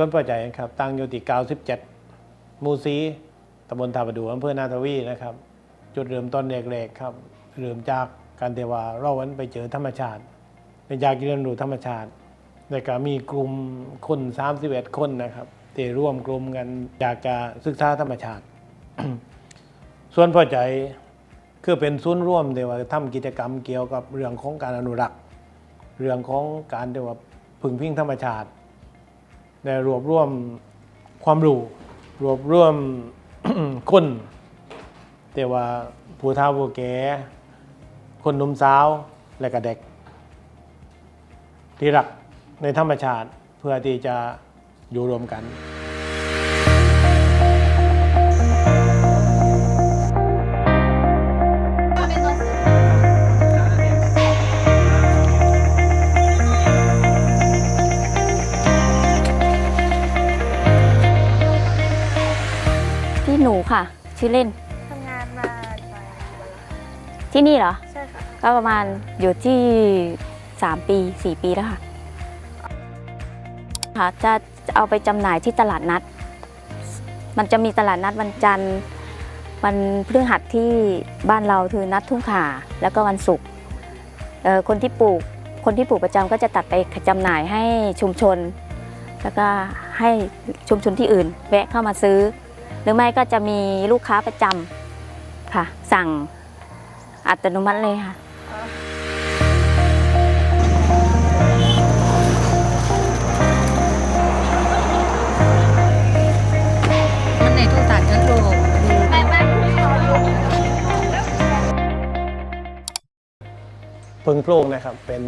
วนประใจครับตั้งอยู่ที่97หมูซีตำบลทาประดูอำเภอนาทวีนะครับ จุดเริ่มต้นเล็กๆครับ เริ่มจากการเทว่าเราวันไปเจอธรรมชาติไปอยากเรียนรู้ธรรมชาติแล้วก็มีกลุ่มคน31คนนะครับที่ร่วมกลุ่มกันอยากจะศึกษาธรรมชาติ ส่วนพอใจคือเป็นศูนย์ร่วมเดียวาทำกิจกรรมเกี่ยวกับเรื่องของการอนุรักษ์ เรื่องของการเดียวว่าพึงพิงธรรมชาติ ได้รวบรวมความรู้ รวบรวมคนแต่ว่าผู้เฒ่าผู้แก่คนหนุ่มสาว และก็เด็ก ที่รักในธรรมชาติเพื่อที่จะอยู่รวมกัน ชื่อเล่น ทำงานมาหลายวันแล้วค่ะที่นี่เหรอ ใช่ค่ะ ก็ประมาณอยู่ที่ 3 ปี 4 ปีแล้วค่ะค่ะจะจะเอาไปจำหน่ายที่ตลาดนัด มันจะมีตลาดนัดวันจันทร์วันพฤหัสที่บ้านเราคือนัดทุ่งขาแล้วก็วันศุกร์เอ่อคนที่ปลูกคนที่ปลูกประจำก็จะตัดไปจำหน่ายให้ชุมชน แล้วก็ให้ชุมชนที่อื่นแวะเข้ามาซื้อ หรือไม่ก็จะมีลูกค้าประจำค่ะ สั่งอัตโนมัติเลยค่ะมันในทุกต่างทั้งโลกไม่ไม่พึ่งโพรงนะครับเป็น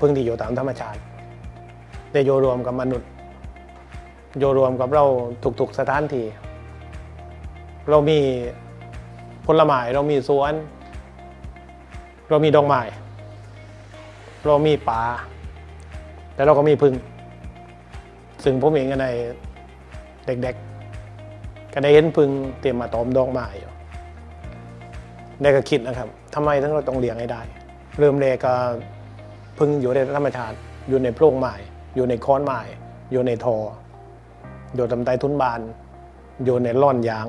พึ่งที่อยู่ตามธรรมชาติแต่โยรวมกับมนุษย์ โยรวมกับเราทุกๆสถานที่เรามีผลไม้เรามีสวน เรามีดอกไม้เรามีป่าแต่เราก็มีพึ่ง ซึ่งผมเองก็ในเด็กๆ ก็ได้เห็นพึ่งเตรียมมาตอมดอกไม้อยู่ได้ก็คิดนะครับทำไมถึงเราต้องเลี้ยงให้ได้ เริ่มแรกก็พึ่งอยู่ในธรรมชาติอยู่ในโพรงไม้อยู่ในค้อนไม้อยู่ในทอ อยู่ตำไตทุนบานอยู่ในร่อนยาง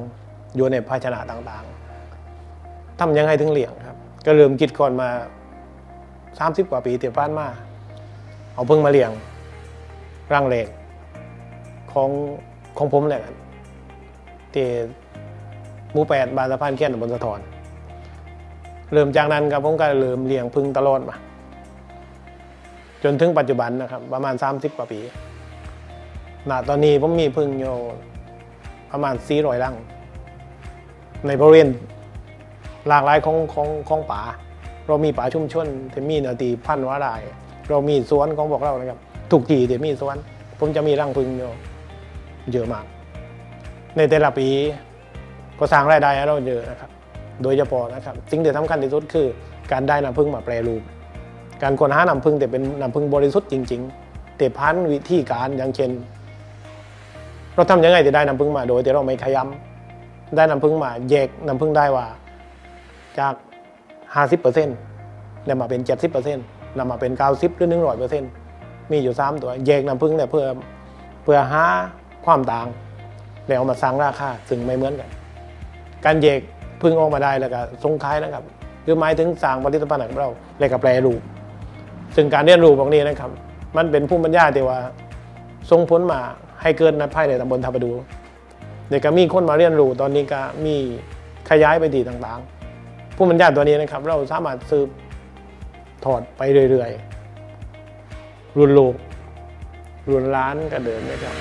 อยู่ในภาชนะต่างๆทำยังไงถึงเลี้ยงครับ ก็เริ่มคิดก่อนมา 30 กว่าปีเตียบ้านมา เอาพึ่งมาเลี้ยง ร่างเล็กของของผมแหละกันที่หมู่แปดบานสะพานเขียนบนสะทอนเริ่มจากนั้นครับผมก็เริ่มเลี้ยงพึ่งตลอดมา จนถึงปัจจุบันนะครับ ประมาณ 30 กว่าปี ณตอนนี้ผมมีพึ่งอยู่ประมาณ400รัง ในบริเวณหลากหลายของของของป่า เรามีป่าชุมชนที่มีเนื้อตีพันวาราย เรามีสวนของพวกเรานะครับทุกที่ที่มีสวน ผมจะมีรังพึ่งอยู่เยอะมาก ในแต่ละปีก็สร้างรายได้ให้เราเยอะนะครับ โดยเฉพาะนะครับ สิ่งที่สำคัญที่สุดคือ การได้น้ำพึ่งมาแปรรูป การค้นหาน้ำพึ่งแต่เป็นน้ำพึ่งบริสุทธิ์จริง ๆ แต่พันวิธีการอย่างเช่น เราทำยังไงจะได้น้ำพึ่งมาโดยที่เราไม่ขยำได้น้ำพึ่งมาแยกน้ำพึ่งได้ว่า จาก 50%เนี่ยมาเป็น 70%นำมาเป็น 90หรือ100%มีอยู่3ตัวแยกน้ำพึ่งเนี่ยเพื่อเพื่อหาความต่าง แล้วเอามาสร้างราคาซึ่งไม่เหมือนกัน การแยกพึ่งออกมาได้แล้วก็ส่งขายนะครับคือหมายถึงสร้างผลิตภัณฑ์ของเราแล้วก็แปรรูปซึ่งการเรียนรู้พวกนี้นะครับ มันเป็นภูมิปัญญาที่ว่าส่งผลมา ให้เกินในภายในตำบลทับประดู เด็กก็มีคนมาเรียนรู้ตอนนี้ก็มีขยายไปดีต่างๆภูมิปัญญาตัวนี้นะครับ เราสามารถสืบถอดไปเรื่อยๆ รุ่นลูกรุ่นล้านก็เดินนะครับ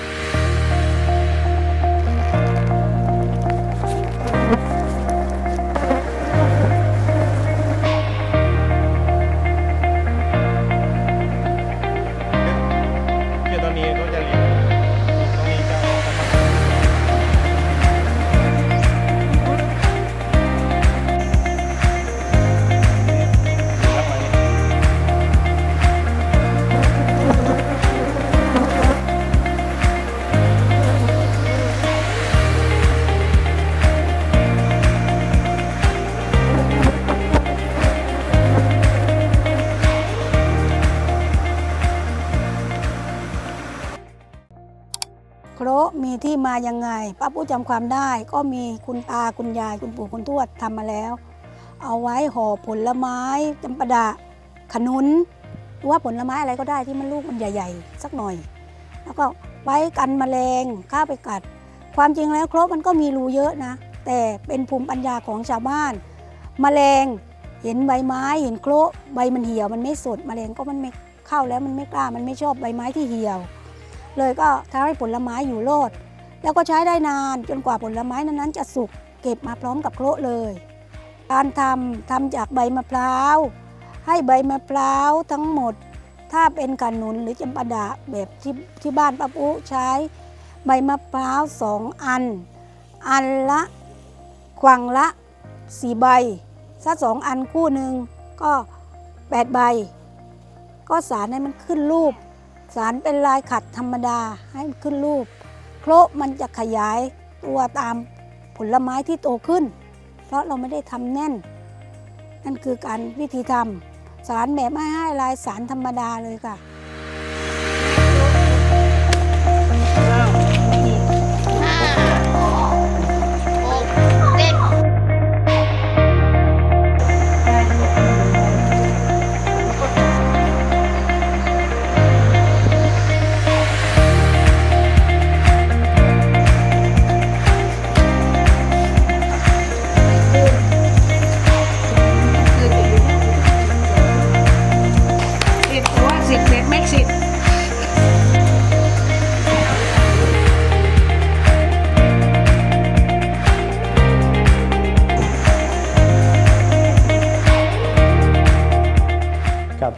มีที่มายังไงป้าปูจำความได้ ก็มีคุณตาคุณยายคุณปู่คุณทวดทำมาแล้ว เอาไว้ห่อผลไม้จำปาดะขนุนหรือว่าผลไม้อะไรก็ได้ที่มันลูกมันใหญ่ ๆ สักหน่อย แล้วก็ไว้กันแมลงข้าไปกัด ความจริงแล้วโคระมันก็มีรูเยอะนะ แต่เป็นภูมิปัญญาของชาวบ้านแมลงเห็นใบไม้เห็นโครใบมันเหี่ยวมันไม่สดแมลงก็มันไม่เข้าแล้วมันไม่กล้ามันไม่ชอบใบไม้ที่เหี่ยว เลยก็ทำให้ผลไม้อยู่รอด แล้วก็ใช้ได้นานจนกว่าผลไม้นั้นๆจะสุกเก็บมาพร้อมกับโคระเลย การทำทำจากใบมะพร้าว ให้ใบมะพร้าวทั้งหมด ถ้าเป็นขนุนหรือจำปาดะแบบที่ที่บ้านป้าปุ๊ใช้ใบมะพร้าวสองอัน อันละขวังละสี่ใบถ้าสองอันคู่หนึ่งก็แปดใบ ก็สารให้มันขึ้นรูป สารเป็นลายขัดธรรมดาให้มันขึ้นรูปโคระมันจะขยายตัวตามผลไม้ที่โตขึ้น เพราะเราไม่ได้ทำแน่น นั่นคือการวิธีทำสารแบบไม่ให้ลายสารธรรมดาเลยค่ะ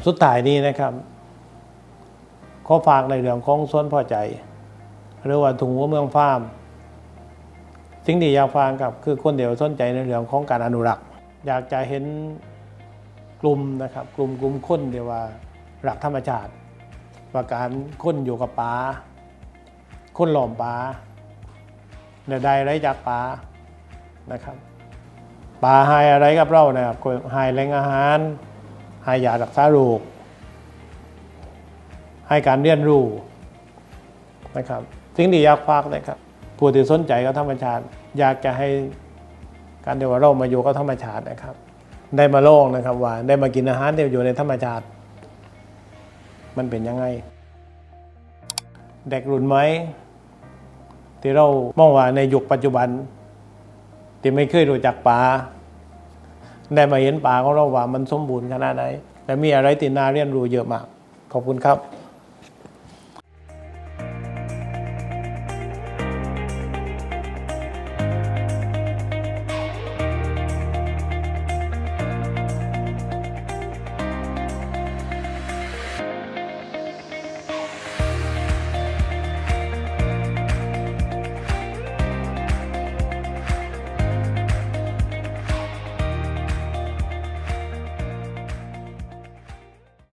สุดท้ายนี้นะครับขอฝากในเรื่องของสวนพอใจ หรือว่าถุงหัวเมืองฟาร์มสิ่งที่อยากฟังกับคือคนเดียวสนใจในเรื่องของการอนุรักษ์ อยากจะเห็นกลุ่มนะครับ กลุ่มกลุ่มคนเดียวว่ารักธรรมชาติว่าการคนอยู่กับป่าคนหล่อมป่าในใดไรจากป่านะครับป่าให้อะไรกับเรานะครับให้แหล่งอาหาร ให้ยารักษาโรคให้การเรียนรู้นะครับสิ่งที่อยากฝากนะครับผู้ที่สนใจกับธรรมชาติ อยากจะให้การเดียวเรามาอยู่กับธรรมชาตินะครับ ได้มาลองนะครับว่าได้มากินอาหารที่อยู่ในธรรมชาติ มันเป็นยังไงเด็กรุ่นไหมที่เรามองว่าในยุคปัจจุบัน ที่ไม่เคยรู้จักป่า ได้มาเห็นป่าของเราว่ามันสมบูรณ์ขนาดไหนและมีอะไรติน่าเรียนรู้เยอะมาก ขอบคุณครับ